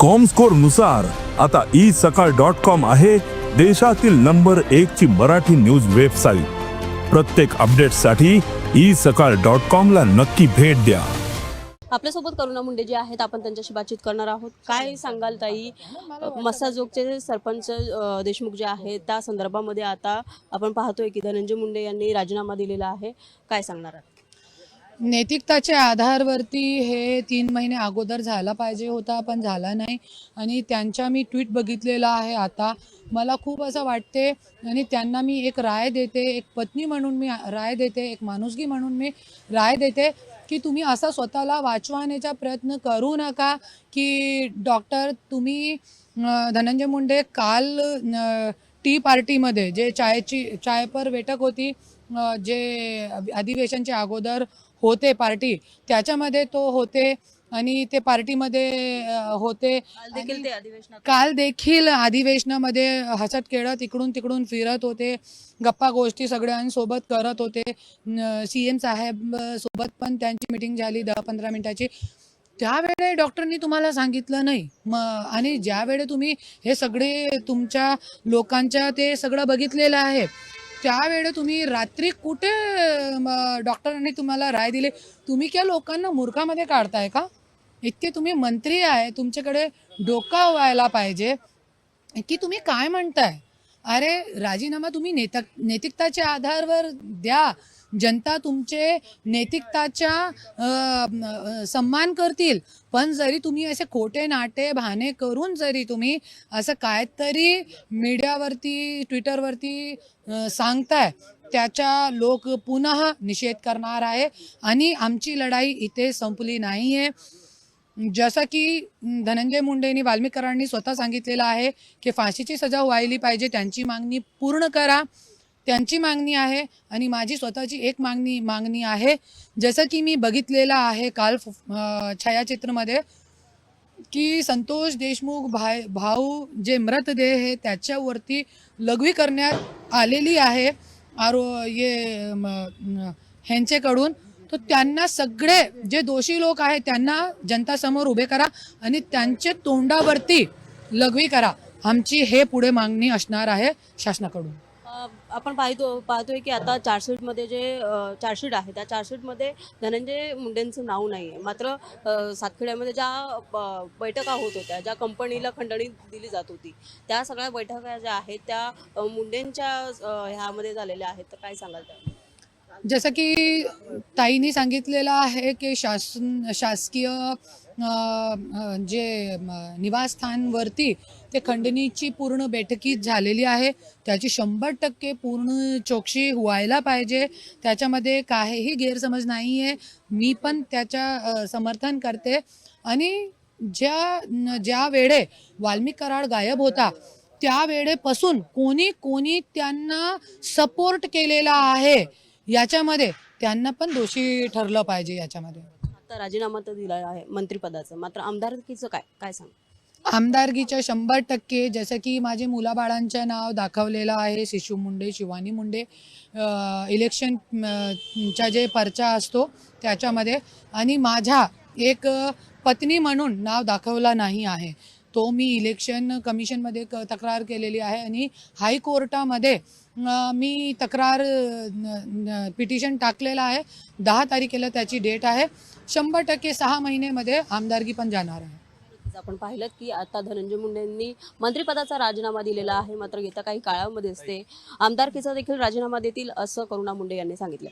कॉमस्कोरनुसार आता ई सकाळ dot com आहे देशातील नंबर एक ची मराठी न्यूज वेबसाईट प्रत्येक अपडेटसाठी ई सकाळ डॉट कॉम ला नक्की भेट द्या. आपल्यासोबत करुणा मुंडे जे आहेत आपण त्यांच्याशी बातचीत करणार आहोत. काय सांगाल ताई? मसाजोगचे सरपंच देशमुख जे आहेत त्या संदर्भामध्ये आता आपण पाहतोय की धनंजय मुंडे यांनी राजीनामा दिलेला आहे. काय सांगणार आहात? नैतिकताच्या आधारवरती हे तीन महिने अगोदर झाला पाहिजे होता पण झाला नाही. आणि त्यांच्या मी ट्विट बघितलेला आहे आता. मला खूप असं वाटते आणि त्यांना मी एक राय देते एक पत्नी म्हणून मी राय देते एक माणुसगी म्हणून मी राय देते की तुम्ही असा स्वतःला वाचवण्याचा प्रयत्न करू नका की डॉक्टर तुम्ही धनंजय मुंडे काल टी पार्टीमध्ये जे चायची चायपर बैठक होती जे अधिवेशनच्या अगोदर होते पार्टी. त्याच्यामध्ये तो होते आणि ते पार्टीमध्ये होते काल देखील अधिवेशनामध्ये हसत खेळत इकडून तिकडून फिरत होते. गप्पा गोष्टी सगळ्यांसोबत करत होते. सी एम साहेब सोबत पण त्यांची मिटिंग झाली दहा पंधरा मिनिटाची. त्यावेळे डॉक्टरनी तुम्हाला सांगितलं नाही. मग आणि ज्यावेळे तुम्ही हे सगळे तुमच्या लोकांच्या ते सगळं बघितलेलं आहे त्यावेळे तुम्ही रात्री कुठे डॉक्टरांनी तुम्हाला राय दिले? तुम्ही क्या लोकांना मूर्खामध्ये काढताय का? इतके तुम्ही मंत्री आहे तुमच्याकडे डोका व्हायला पाहिजे. की तुम्ही काय म्हणताय? अरे राजीनामा तुम्ही नेता नैतिकताच्या आधारवर द्या. जनता तुमचे नैतिकताच्या सम्मान सन्मान करतील. पण जरी तुम्ही असे खोटे नाटे भाने करून जरी तुम्ही असं काहीतरी मीडियावरती ट्विटरवरती सांगताय त्याच्या लोक पुन्हा निषेध करणार आहे. आणि आमची लढाई इथे संपली नाही आहे जसं की धनंजय मुंडेंनी वाल्मिकरांनी स्वतः सांगितलेलं आहे की फाशीची सजा व्हायली पाहिजे त्यांची मागणी पूर्ण करा. त्यांची मागणी आहे आणि माझी स्वतःची एक मागणी मागणी आहे. जसं की मी बघितलेलं आहे काल छायाचित्रमध्ये की संतोष देशमुख भाय भाऊ जे मृतदेह आहे त्याच्यावरती लघवी करण्यात आलेली आहे आरो ये म, तर त्यांना सगळे जे दोषी लोक आहेत त्यांना जनतासमोर उभे करा आणि त्यांचे तोंडावरती लघवी करा. आमची हे पुढे मागणी असणार आहे शासनाकडून. आपण पाहतो पाहतोय की आता चार्जशीटमध्ये जे चार्जशीट आहे त्या चार्जशीटमध्ये धनंजय मुंडेंचं नाव नाही आहे मात्र अ, सातखेड्यामध्ये ज्या ब- बैठका होत होत्या ज्या कंपनीला खंडणी दिली जात होती त्या सगळ्या बैठका ज्या आहेत त्या मुंडेंच्या ह्यामध्ये झालेल्या आहेत. तर काय सांगाल त्या जसं की ताईंनी सांगितलेलं आहे की शासन शासकीय जे निवासस्थानवरती ते खंडणीची पूर्ण बैठकीत झालेली आहे. त्याची शंभर टक्के पूर्ण चौकशी व्हायला पाहिजे. त्याच्यामध्ये काहीही गैरसमज नाही आहे मी पण त्याच्या समर्थन करते. आणि ज्या ज्या वेळे वाल्मिक कराड गायब होता त्यावेळेपासून कोणी कोणी त्यांना सपोर्ट केलेला आहे. याच्यामध्ये त्यांना पण दोषी ठरलं पाहिजे याच्यामध्ये. आता राजीनामा तर दिला आहे मंत्रिपदाचं. मात्र आमदारकीचं काय? काय सांग? आमदारकीच्या शंभर टक्के जसं की माझे मुलाबाळांचं नाव दाखवलेलं आहे शिशू मुंडे शिवानी मुंडे इलेक्शन चा जे पर्चा असतो त्याच्यामध्ये. आणि माझ्या एक पत्नी म्हणून नाव दाखवला नाही आहे. तो मी इलेक्शन कमिशनमध्ये क तक्रार केलेली आहे आणि हायकोर्टामध्ये मी तक्रार पिटिशन टाकलेलं आहे. दहा तारखेला त्याची डेट आहे. शंभर टक्के सहा महिनेमध्ये आमदारकी पण जाणार आहे. आपण पाहिलं की आता धनंजय मुंडेंनी मंत्रिपदाचा राजीनामा दिलेला आहे. मात्र येत्या काही काळामध्येच ते आमदारकीचा देखील राजीनामा देतील असं करुणा मुंडे यांनी सांगितलं.